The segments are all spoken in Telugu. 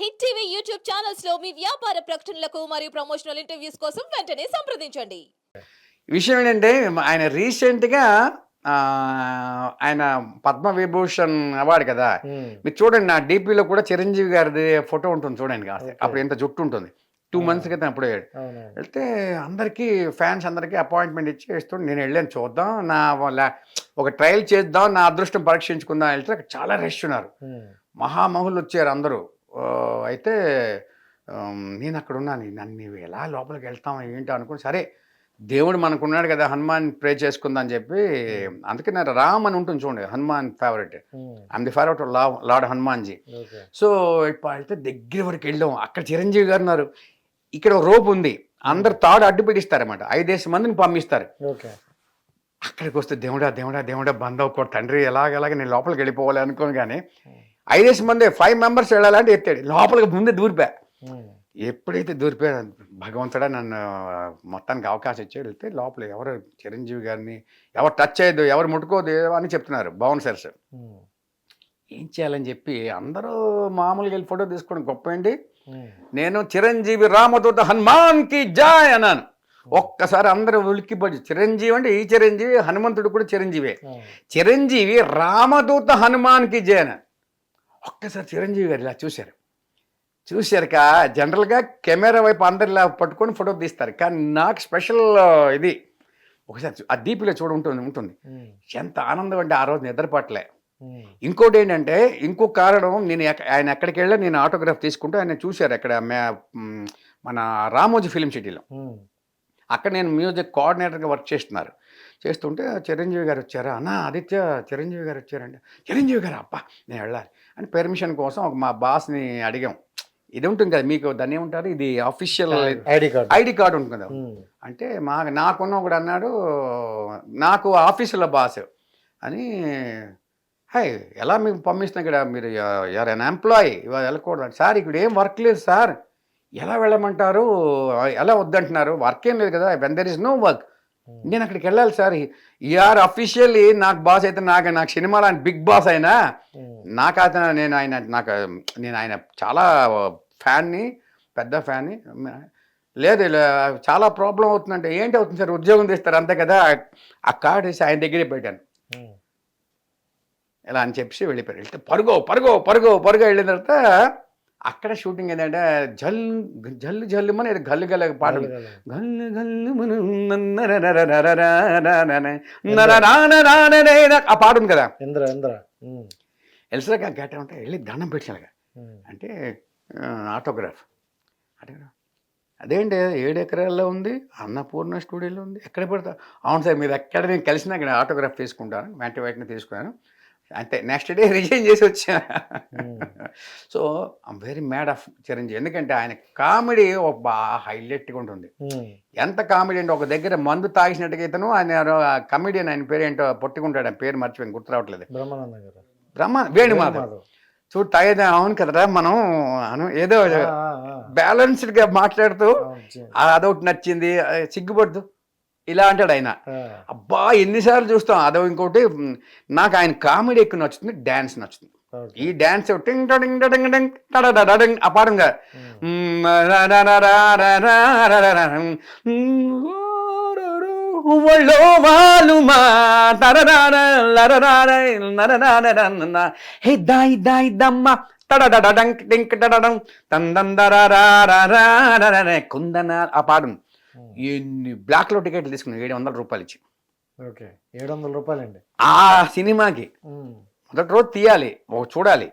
హిట్ టీవీ యూట్యూబ్ ఛానల్స్లో మీ వ్యాపార ప్రకటనలకు మరియు ప్రమోషనల్ ఇంటర్వ్యూస్ కోసం వెంటనే సంప్రదించండి. విషయం ఏంటంటే ఆయన రీసెంట్గా ఆ, ఆయన పద్మ విభూషణ్ అవార్డు కదా. మీరు చూడండి నా డీపీలో కూడా చిరంజీవి గారిది ఫోటో ఉంటుంది చూడండి. కాస్త. అప్పుడు ఎంత జుట్టు ఉంటుంది. టూ మంత్స్ క్రితం అప్పుడు. వెళ్తే అందరికీ ఫ్యాన్స్ అందరికీ అపాయింట్మెంట్ ఇచ్చి ఇస్తుంటే నేను వెళ్ళాను చూద్దాం. నా వాళ్ళ ఒక ట్రయల్ చేద్దాం నా అదృష్టం పరీక్షించుకుందాం వెళ్తే అక్కడ చాలా రష్ ఉన్నారు. మహామహులు వచ్చారు అందరూ. అయితే నేను అక్కడ ఉన్నాను నన్ను నీవు ఎలా లోపలికి వెళ్తాం ఏంటో అనుకుని సరే దేవుడు మనకున్నాడు కదా హనుమాన్ ప్రే చేసుకుందాం అని చెప్పి అందుకే నాకు రామ్ అని ఉంటుంది చూడండి Hanuman favourite I'm the favourite lord Hanumanji okay. So ఇప్పుడు వెళ్తే దగ్గర వరకు వెళ్ళాం. అక్కడ చిరంజీవి గారు ఉన్నారు. ఇక్కడ ఒక రోప్ ఉంది. అందరు తాడు అడ్డు పెట్టిస్తారన్నమాట. ఐదేసి మందిని పంపిస్తారు. అక్కడికి వస్తే దేవుడా దేవుడా దేవుడా బంద్ అవ్వకూడదు తండ్రి ఎలాగెలాగ నేను లోపలికి వెళ్ళిపోవాలి అనుకోను కానీ ఐదేసి మంది ఫైవ్ మెంబర్స్ వెళ్ళాలంటే ఎత్తాడు. లోపలికి ముందే దూరిపా. ఎప్పుడైతే దూరిపోయా భగవంతుడా నన్ను మొత్తానికి అవకాశం ఇచ్చి వెళ్తే లోపల ఎవరు చిరంజీవి గారిని ఎవరు టచ్ చేయొద్దు ఎవరు ముట్టుకోదు అని చెప్తున్నారు బౌన్సర్స్ ఏం చేయాలని చెప్పి అందరూ మామూలుగా వెళ్ళి ఫోటో తీసుకోవడం గొప్ప ఏంటి నేను చిరంజీవి రామదూత హనుమాన్కి జాయ్ అన్నాను. ఒక్కసారి అందరూ ఉలిక్కిపడి చిరంజీవి అంటే ఈ చిరంజీవి హనుమంతుడు కూడా చిరంజీవే. చిరంజీవి రామదూత హనుమాన్కి జయ అన్నాను ఒక్కసారి చిరంజీవి గారు ఇలా చూశారు. చూశారుక జనరల్గా కెమెరా వైపు అందరు ఇలా పట్టుకొని ఫోటో తీస్తారు. కానీ నాకు స్పెషల్ ఇది. ఒకసారి ఆ దీపిలో చూడ ఉంటుంది. ఉంటుంది ఎంత ఆనందం అంటే ఆ రోజు నిద్రపట్టలే ఇంకోటి ఏంటంటే ఇంకో కారణం నేను ఆయన ఎక్కడికి వెళ్ళా నేను ఆటోగ్రాఫ్ తీసుకుంటూ ఆయన చూశారు అక్కడ మన రామోజీ ఫిలిం సిటీలో. అక్కడ నేను మ్యూజిక్ కోఆర్డినేటర్గా వర్క్ చేస్తున్నారు. చేస్తుంటే చిరంజీవి గారు వచ్చారా. అన్న ఆదిత్య చిరంజీవి గారు వచ్చారండి చిరంజీవి గారు అప్ప నేను వెళ్ళాలి. అని పెర్మిషన్ కోసం ఒక మా బాస్ని అడిగాం. ఇది ఉంటుంది కదా మీకు దాన్ని ఏమంటారు? ఇది official ID card. ID card ఉంటుంది కదా. అంటే మా నాకున్న ఒకడు అన్నాడు నాకు ఆఫీసులో బాస్ అని హై ఎలా మీకు పంపిస్తున్నా ఇక్కడ? మీరు ఎవరు అన్ ఎంప్లాయీ ఇవాళ వెళ్ళకూడదు. సార్ ఇక్కడ ఏం వర్క్ లేదు సార్. ఎలా వెళ్ళమంటారు? ఎలా వద్దంటున్నారు? వర్క్ ఏం లేదు కదా. When there is no work నేను అక్కడికి వెళ్ళాలి సార్. ఈఆర్ అఫీషియల్లీ నాకు బాస్ అయితే నాకు నాకు సినిమాలో ఆయన బిగ్ బాస్ అయినా నాకు అతను నేను ఆయన నాకు నేను ఆయన చాలా ఫ్యాన్ని పెద్ద ఫ్యాన్ని లేదు చాలా ప్రాబ్లం అవుతుందంటే ఏంటి అవుతుంది సార్? ఉద్యోగం తీస్తారు అంతే కదా? ఆ కార్డు వేసి ఆయన దగ్గరే పెట్టాను. ఇలా అని చెప్పి వెళ్ళిపోయారు. వెళ్తే పరుగో పరుగో పరుగో పరుగో వెళ్ళిన తర్వాత అక్కడ షూటింగ్ ఏంటంటే జల్ జల్లు జల్లు మన గల్లు గల్ పాటలు గల్లు గల్లు ఆ పాట ఉంది కదా? ఇంద్ర ఇంద్ర. ఎల్సరాక గట్ట ఉంటే వెళ్ళి దండం పెట్టాలి అంటే ఆటోగ్రాఫ్. ఆటోగ్రాఫ్ అదేంటి ఏడు ఎకరాల్లో ఉంది అన్నపూర్ణ స్టూడియోలో ఉంది ఎక్కడ పెడతా? అవును సార్ మీరు ఎక్కడ నేను కలిసినా ఆటోగ్రాఫ్ తీసుకుంటాను వెంట వెంటనే తీసుకున్నాను. అంతే నెక్స్ట్ డే రిజైన్ చేసి వచ్చా. So I'm very mad of Chiranjeevi ఎందుకంటే ఆయన కామెడీ ఒక బాగా హైలైట్గా ఉంటుంది. ఎంత కామెడీ అంటే ఒక దగ్గర మందు తాగిసినట్టుగా ఇతను ఆయన కమెడియన్ ఆయన పేరు ఏంటో పొట్టుకుంటాడు ఆయన పేరు మర్చిపోయింది గుర్తు రావట్లేదు. బ్రహ్మానంద గారు. బ్రహ్మ వేణుమాధవ్. చూడు తాగేదా అవును కదరా మనం అను ఏదో బ్యాలెన్స్డ్గా మాట్లాడుతూ "ఆ, అదొకటి నచ్చింది సిగ్గుపడుతూ. ఇలా అంటాడు ఆయన అబ్బా ఎన్నిసార్లు చూస్తాం అదో ఇంకోటి మ్, నాకు ఆయన కామెడీ ఎక్కువ నచ్చుతుంది డ్యాన్స్ నచ్చుతుంది ఈ డ్యాన్స్ టింగ్ టింగ్ టడడడడింగ్ ఆ పాడంగా ఒళ్ళో వాలుమా తరరార లరరార నరరార హే దాయి దాయి దమ్మ టడడడంక్ టింక్ టడడం తందందరారారారారారా కుందన ఆ పాడు ఎన్ని బ్లాక్లో టికెట్లు తీసుకున్నాను ఏడు వందల రూపాయలు ఇచ్చి. ఓకే ఏడు వందల రూపాయలండి. ఆ సినిమాకి. మొదటి రోజు తీయాలి ఓ చూడాలి.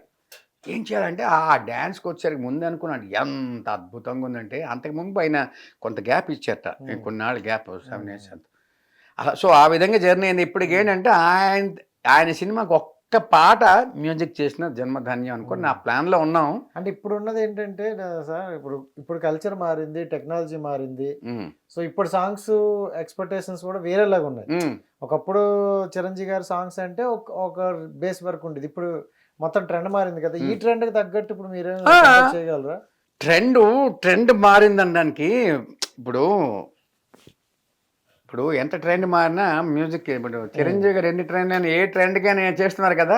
ఏం చేయాలంటే ఆ డ్యాన్స్కి వచ్చేసరికి ముందే అనుకున్నాను ఎంత అద్భుతంగా ఉందంటే అంతకు ముందు ఆయన కొంత గ్యాప్ ఇచ్చారట Hmm. కొన్నాళ్ళు గ్యాప్ సెవెన్ ఇయర్స్ అంత. అలా సో ఆ విధంగా జర్నీ అయింది. ఇప్పటికి ఏంటంటే ఆయన ఆయన సినిమాకి ఒక్క పాట మ్యూజిక్ చేసిన జన్మధాన్యం అనుకుని నా ప్లాన్లో ఉన్నాం. అంటే ఇప్పుడు ఉన్నది ఏంటంటే సార్ ఇప్పుడు ఇప్పుడు కల్చర్ మారింది టెక్నాలజీ మారింది. సో ఇప్పుడు సాంగ్స్ ఎక్స్పెక్టేషన్స్ కూడా వేరేలాగా ఉన్నాయి. ఒకప్పుడు చిరంజీవి గారి సాంగ్స్ అంటే ఒక ఒక బేస్ వర్క్ ఉండేది. ఇప్పుడు మొత్తం ట్రెండ్ మారింది కదా. ఈ Hmm. ట్రెండ్కి తగ్గట్టు ఇప్పుడు మీరు. చేయగలరా? ట్రెండ్ ట్రెండ్ మారిందనడానికి ఇప్పుడు ఇప్పుడు ఎంత ట్రెండ్ మారినా మ్యూజిక్ ఇప్పుడు చిరంజీవి గారు ఎన్ని ట్రెండ్ అని ఏ ట్రెండ్కైనా చేస్తున్నారు కదా.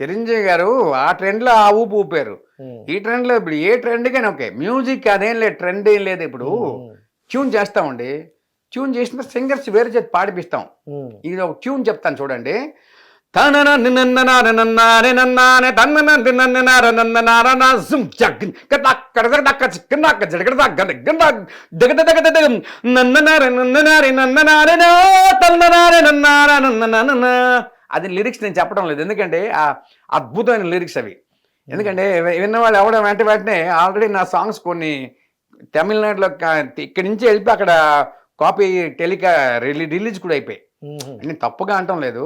చిరంజీవి గారు ఆ ట్రెండ్లో ఆ ఊపు ఊపారు. ఈ ట్రెండ్లో ఇప్పుడు ఏ ట్రెండ్ కానీ ఓకే మ్యూజిక్ అదేం లేదు ట్రెండ్ ఏం లేదు ఇప్పుడు. ట్యూన్ చేస్తామండి ట్యూన్ చేసిన సింగర్స్ వేరే చేతి పాడిపిస్తాం. ఇది ఒక ట్యూన్ చెప్తాను చూడండి అది లిరిక్స్ నేను చెప్పడం లేదు. ఎందుకంటే ఆ అద్భుతమైన లిరిక్స్ అవి. ఎందుకంటే విన్నవాళ్ళు ఎవడం వెంట వెంటనే ఆల్రెడీ నా సాంగ్స్ కొన్ని తమిళనాడులో ఇక్కడి నుంచి వెళ్ళిపోయి అక్కడ కాపీ టెలికా రిలీజ్ కూడా అయిపోయాయి. నేను తప్పుగా అంటాం లేదు.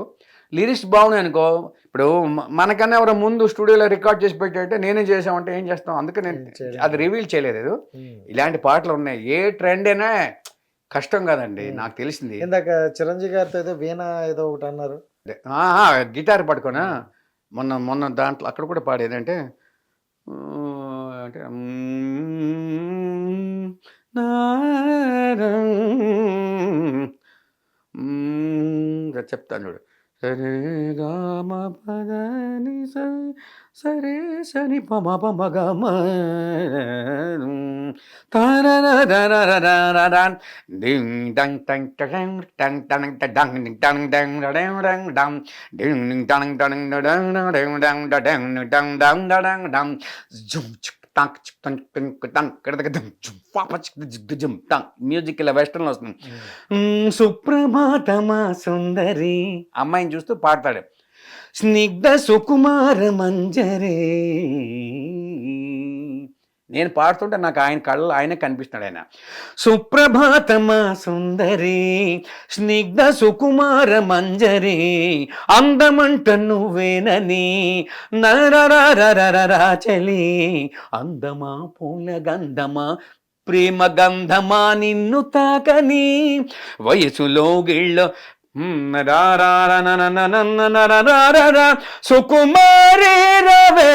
లిరిక్స్ బాగున్నాయి అనుకో. ఇప్పుడు మనకన్నా ఎవరో ముందు స్టూడియోలో రికార్డ్ చేసి పెట్టారంటే నేనే చేసామంటే ఏం చేస్తాం? అందుకే నేను. అది రివీల్ చేయలేదు. ఇలాంటి పాటలు ఉన్నాయి. ఏ ట్రెండ్ అయినా కష్టం కదండి నాకు తెలిసింది. ఇందాక చిరంజీవి గారితో ఏదో వీణ ఏదో ఒకటి అన్నారు. గిటార్ పట్టుకోనా? మొన్న మొన్న దాంట్లో అక్కడ కూడా పాడేది అంటే అంటే చెప్తాను చూడు. సరే గామ పదని స సరే సని పమ పమ గమ తారరరరరరరరన్ డింగ్ dung tongue tongue tongue tongue tongue డింగ్ టంగ్ డంగ్ డడంగ్ డంగ్ డం డింగ్ డింగ్ tongue tongue డడంగ్ డడంగ్ dung డడంగ్ dung dung డడంగ్ డం జుమ్ చిక్ టాంక్ టంక్ టంక్ టంక్ కడదగదం చుఫాప జిగ్జం టాంక్ మ్యూజిక్ ఇలా వెస్టర్న్లో వస్తుంది. Hmm. సుప్రభాతమా సుందరి. అమ్మాయిని చూస్తూ పాడతాడు. స్నిగ్ధ సుకుమార మంజరే. నేను పాడుతుంటే నాకు ఆయన కళ్ళు ఆయనే కనిపిస్తున్నాడు ఆయన. సుప్రభాతమా సుందరి స్నిగ్ధ సుకుమార మంజరి అందమంట నువ్వేనని నరరరరరరా చలి అందమా పూల గంధమా ప్రేమ గంధమా నిన్ను తాకని వయసులో గిళ్ళ సుకుమారే రవే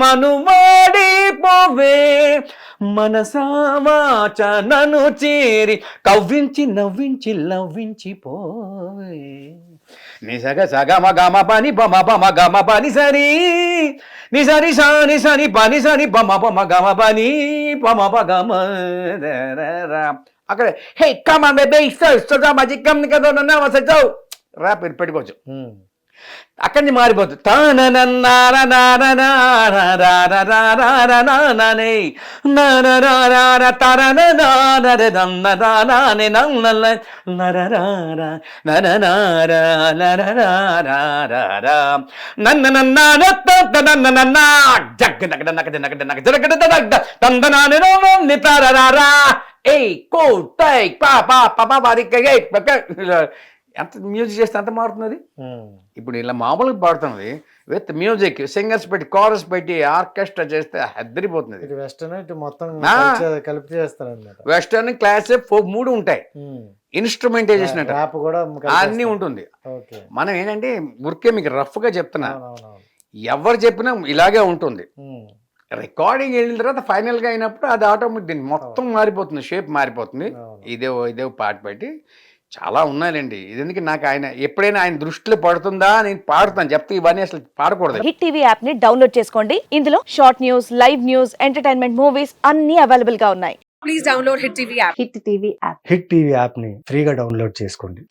మనువాడి పోవే మనసావాచ నన్ను చేరి కవ్వించి నవ్వించి లవ్వించి పోవే నిసగ సగ మగమ పని బమ బమ గమ పని సరి నిసరి సాని సని పని సని బమ బమ గమ పని బమ బగమ అక్కడ హే కమ బేబే ఇస్తా ఇస్తా సో కమ్ కదా నన్న వసో రా పెట్టుకోవచ్చు అక్కడి నుంచి మారిపోతుంది ఏయ్ కోట్ పా పా పా పా ఎంత మ్యూజిక్ చేస్తే ఎంత మారుతుంది ఉమ్. ఇప్పుడు ఇలా మామూలుగా పాడుతున్నది విత్ మ్యూజిక్ సింగర్స్ పెట్టి కోరస్ పెట్టి ఆర్కెస్ట్రా చేస్తే హెద్దరిపోతుంది వెస్టర్న్ మొత్తం. కలిసి- కలిపి చేస్తారు వెస్టర్న్ క్లాసిక్ ఫోక్ మూడు ఉంటాయి. కూడా అన్నీ ఉంటుంది. మనం ఏంటంటే ఊరికే మీకు రఫ్గా చెప్తున్నా ఎవరు చెప్పినా ఇలాగే ఉంటుంది. రికార్డింగ్ వెళ్ళిన తర్వాత ఫైనల్గా అయినప్పుడు అది ఆటోమేటిక్ మొత్తం మారిపోతుంది షేప్ మారిపోతుంది. ఇదే ఇదే పాట పెట్టి చాలా ఉన్నాయండి ఇది ఎందుకు నాకు ఆయన ఎప్పుడైనా ఆయన దృష్టిలో పడుతుందా నేను పాడుతాను చెప్తే ఇవన్నీ అసలు పాడకూడదు. హిట్ టీవీ యాప్ని డౌన్లోడ్ చేసుకోండి. ఇందులో short news live news entertainment movies అన్ని అవైలబుల్గా ఉన్నాయి. please download Hit TV app. Hit TV app. Hit TV యాప్ని ఫ్రీగా డౌన్లోడ్ చేసుకోండి.